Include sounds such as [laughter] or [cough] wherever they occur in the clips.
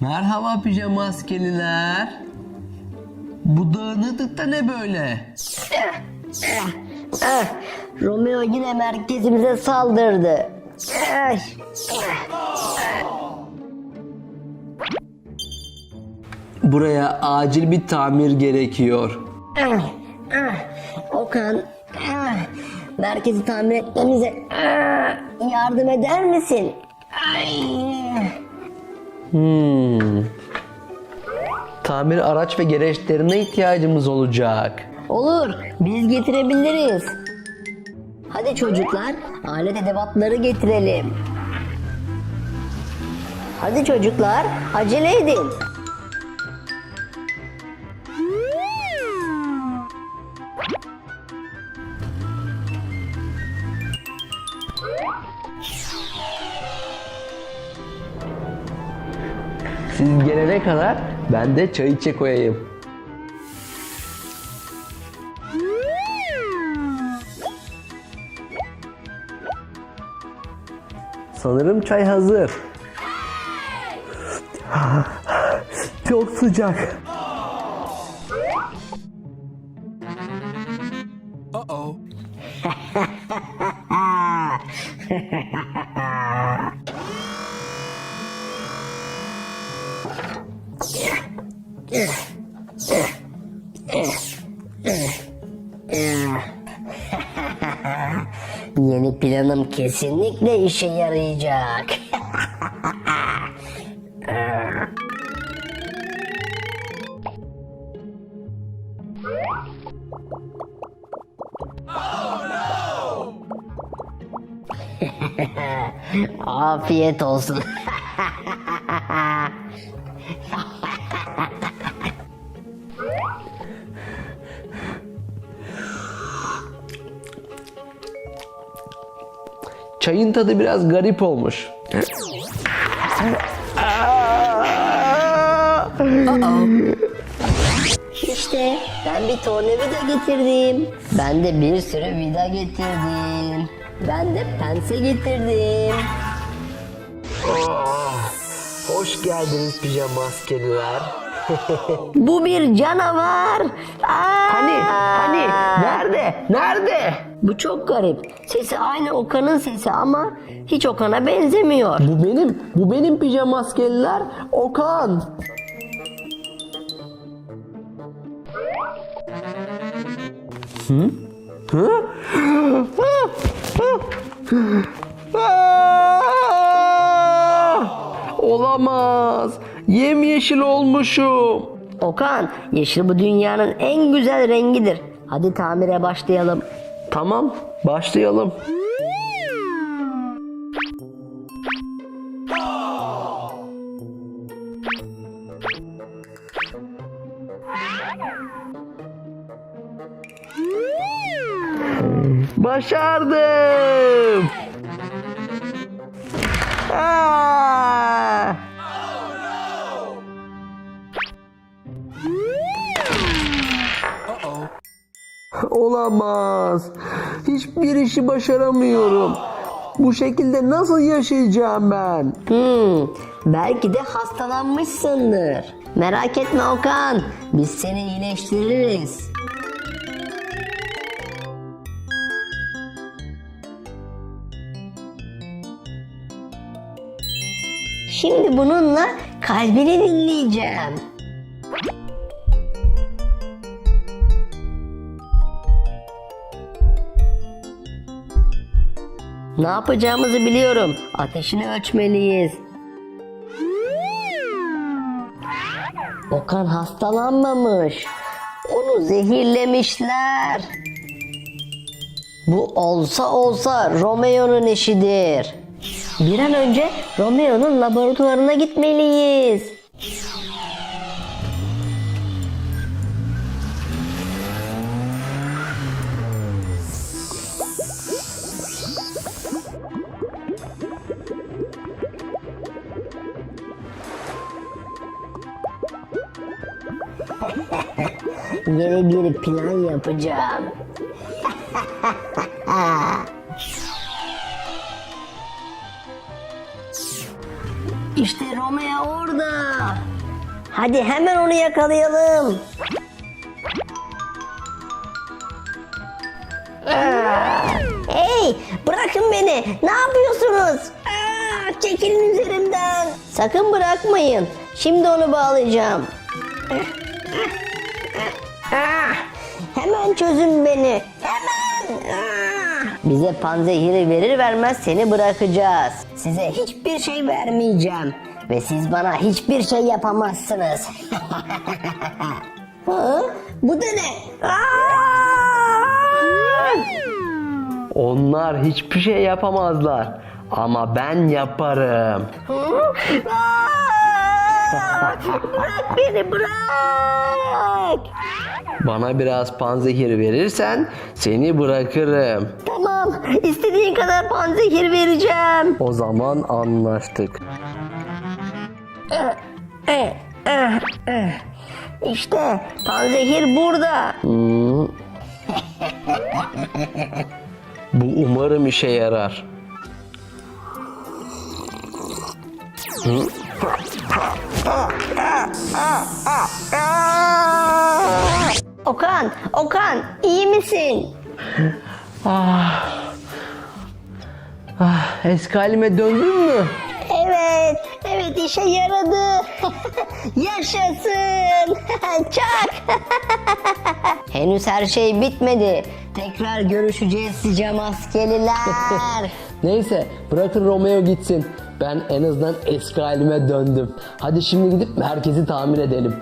Merhaba pijama maskeliler. Bu dağınıklıkta ne böyle? Ah, Romeo yine merkezimize saldırdı. Ay, Buraya acil bir tamir gerekiyor. ah, ah. Okan, ah, merkezi tamir etmemize ah, yardım eder misin? Ay. Hmm. Tamir araç ve gereçlerine ihtiyacımız olacak. Olur, biz getirebiliriz. Hadi çocuklar, alet edevatları getirelim. Hadi çocuklar, acele edin. Gelene kadar ben de çay içe koyayım. Sanırım çay hazır. Çok sıcak. [laughs] Yeni planım kesinlikle işe yarayacak. [laughs] Afiyet olsun. [laughs] Çayın tadı biraz garip olmuş. İşte ben bir tornavida getirdim. Ben de bir sürü vida getirdim. Ben de pense getirdim. Hoş geldiniz pijama maskeliler. Bu bir canavar. Aa! Hani, hani, nerede, nerede? Bu çok garip. Sesi aynı Okan'ın sesi ama hiç Okan'a benzemiyor. Bu benim, bu benim pijama maskeliler. Okan. Hı? Hı? Olamaz. Yemyeşil olmuşum. Okan, yeşil bu dünyanın en güzel rengidir. Hadi tamire başlayalım. Tamam, başlayalım. Başardım. Olamaz. Hiçbir işi başaramıyorum. Bu şekilde nasıl yaşayacağım ben? Hmm, belki de hastalanmışsındır. Merak etme Okan, biz seni iyileştiririz. Şimdi bununla kalbini dinleyeceğim. Ne yapacağımızı biliyorum. Ateşini ölçmeliyiz. Okan hastalanmamış. Onu zehirlemişler. Bu olsa olsa Romeo'nun işidir. Bir an önce Romeo'nun laboratuvarına gitmeliyiz. Yeni bir plan yapacağım. İşte Romeo orada. Hadi hemen onu yakalayalım. Hey bırakın beni. Ne yapıyorsunuz? Çekilin üzerimden. Sakın bırakmayın. Şimdi onu bağlayacağım. Ah, hemen çözün beni. Hemen. Ah. Bize panzehiri verir vermez seni bırakacağız. Size hiçbir şey vermeyeceğim. Ve siz bana hiçbir şey yapamazsınız. [laughs] ha? Bu da ne? Ah! Onlar hiçbir şey yapamazlar. Ama ben yaparım. Ah! Bırak beni bırak. Bana biraz panzehir verirsen seni bırakırım. Tamam istediğin kadar panzehir vereceğim. O zaman anlaştık. Eh, eh, eh. İşte panzehir burada. Hmm. Bu umarım işe yarar. Hı? Okan, Okan iyi misin? Ah, eski halime döndün mü? Evet, evet işe yaradı. [laughs] Yaşasın. [laughs] Çak. [laughs] Henüz her şey bitmedi. Tekrar görüşeceğiz size maskeliler. Neyse bırakın Romeo gitsin. Ben en azından eski halime döndüm. Hadi şimdi gidip merkezi tamir edelim.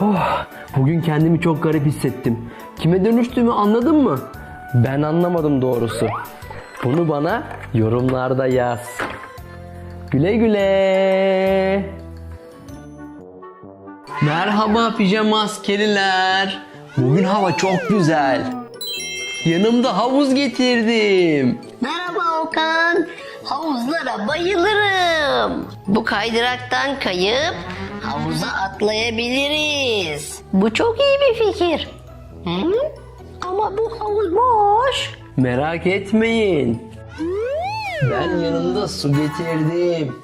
Oh, bugün kendimi çok garip hissettim. Kime dönüştüğümü anladın mı? Ben anlamadım doğrusu. Bunu bana yorumlarda yaz. Güle güle. Merhaba pijama askeriler. Bugün hava çok güzel. Yanımda havuz getirdim. Merhaba Okan. Havuzlara bayılırım. Bu kaydıraktan kayıp havuza atlayabiliriz. Bu çok iyi bir fikir. Hı? Ama bu havuz boş. Merak etmeyin. Ben yanımda su getirdim.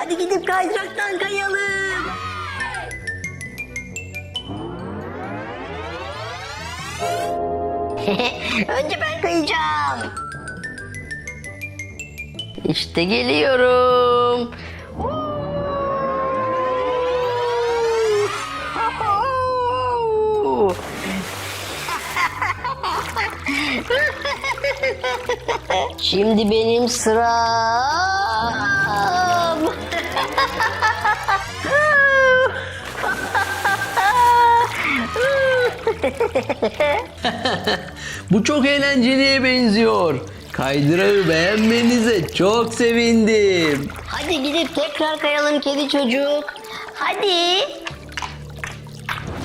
Hadi gidip kaydıraktan kayalım. [laughs] Önce ben kayacağım. İşte geliyorum. [laughs] Şimdi benim sıram. Bu çok eğlenceliye benziyor. Kaydırağı beğenmenize çok sevindim. Hadi gidip tekrar kayalım kedi çocuk. Hadi.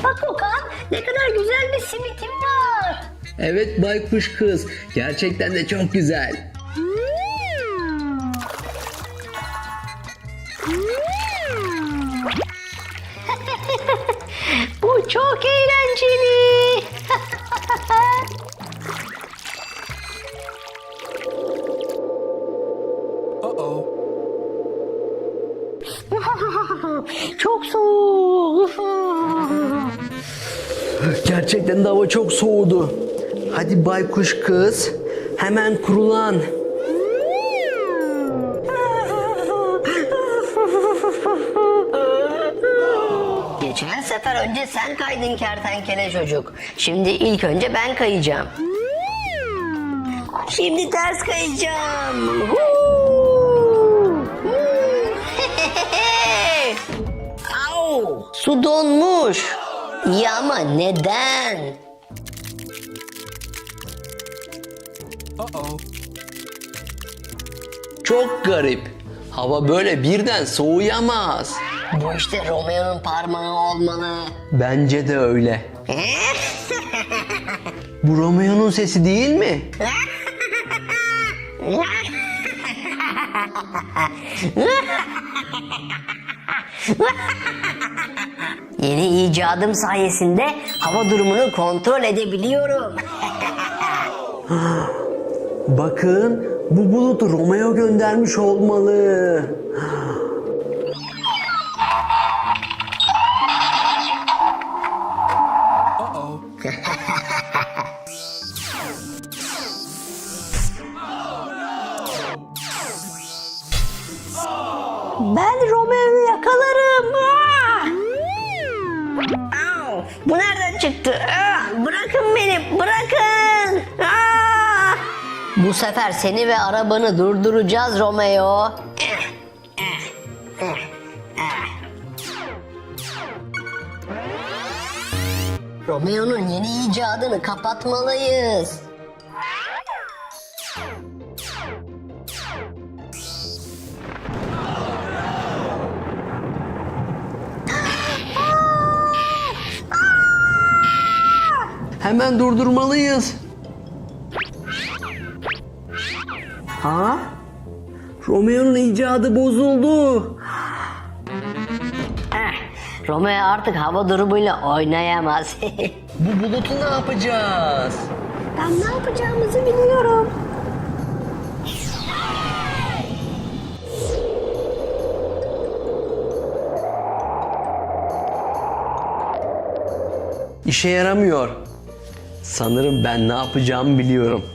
Bak Okan ne kadar güzel bir simitim var. Evet baykuş kız. Gerçekten de çok güzel. [laughs] Bu çok eğlenceli. Gerçekten de hava çok soğudu. Hadi baykuş kız. Hemen kurulan. Geçen sefer önce sen kaydın kertenkele çocuk. Şimdi ilk önce ben kayacağım. Şimdi ters kayacağım. [laughs] Su donmuş. İyi ama neden? Çok garip. Hava böyle birden soğuyamaz. Bu işte Romeo'nun parmağı olmalı. Bence de öyle. Bu Romeo'nun sesi değil mi? [laughs] Yeni icadım sayesinde hava durumunu kontrol edebiliyorum. [gasps] Bakın bu bulutu Romeo göndermiş olmalı. [laughs] Ben Romeo'yu yakalarım. Çıktı? Ah, Bırakın beni, bırakın. Ah! Bu sefer seni ve arabanı durduracağız Romeo. Romeo'nun yeni icadını kapatmalıyız. Hemen durdurmalıyız. Ha? Romeo'nun icadı bozuldu. Eh, Romeo artık hava durumuyla oynayamaz. [laughs] Bu bulutu ne yapacağız? ben ne yapacağımızı biliyorum. İşe yaramıyor. Sanırım ben ne yapacağımı biliyorum.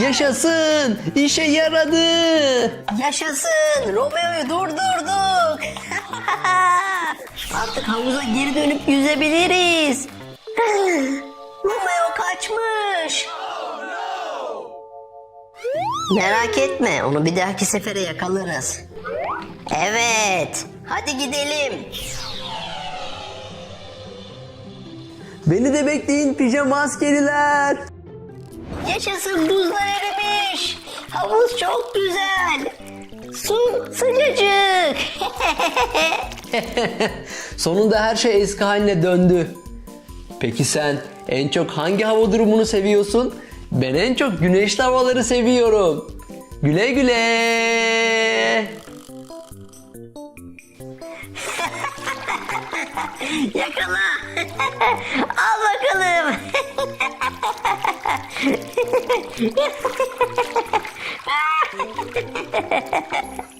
Yaşasın! İşe yaradı! Yaşasın! Romeo'yu durdurduk. [laughs] Artık havuza geri dönüp yüzebiliriz. [gasps] Romeo kaçmış. Merak etme, onu bir dahaki sefere yakalarız. Evet, hadi gidelim. Beni de bekleyin pijama askeriler. Yaşasın buzlar erimiş. Havuz çok güzel. Su sıcacık. [laughs] Sonunda her şey eski haline döndü. Peki sen en çok hangi hava durumunu seviyorsun? Ben en çok güneşli havaları seviyorum. Güle güle. Yakala. [laughs] Al bakalım. [laughs]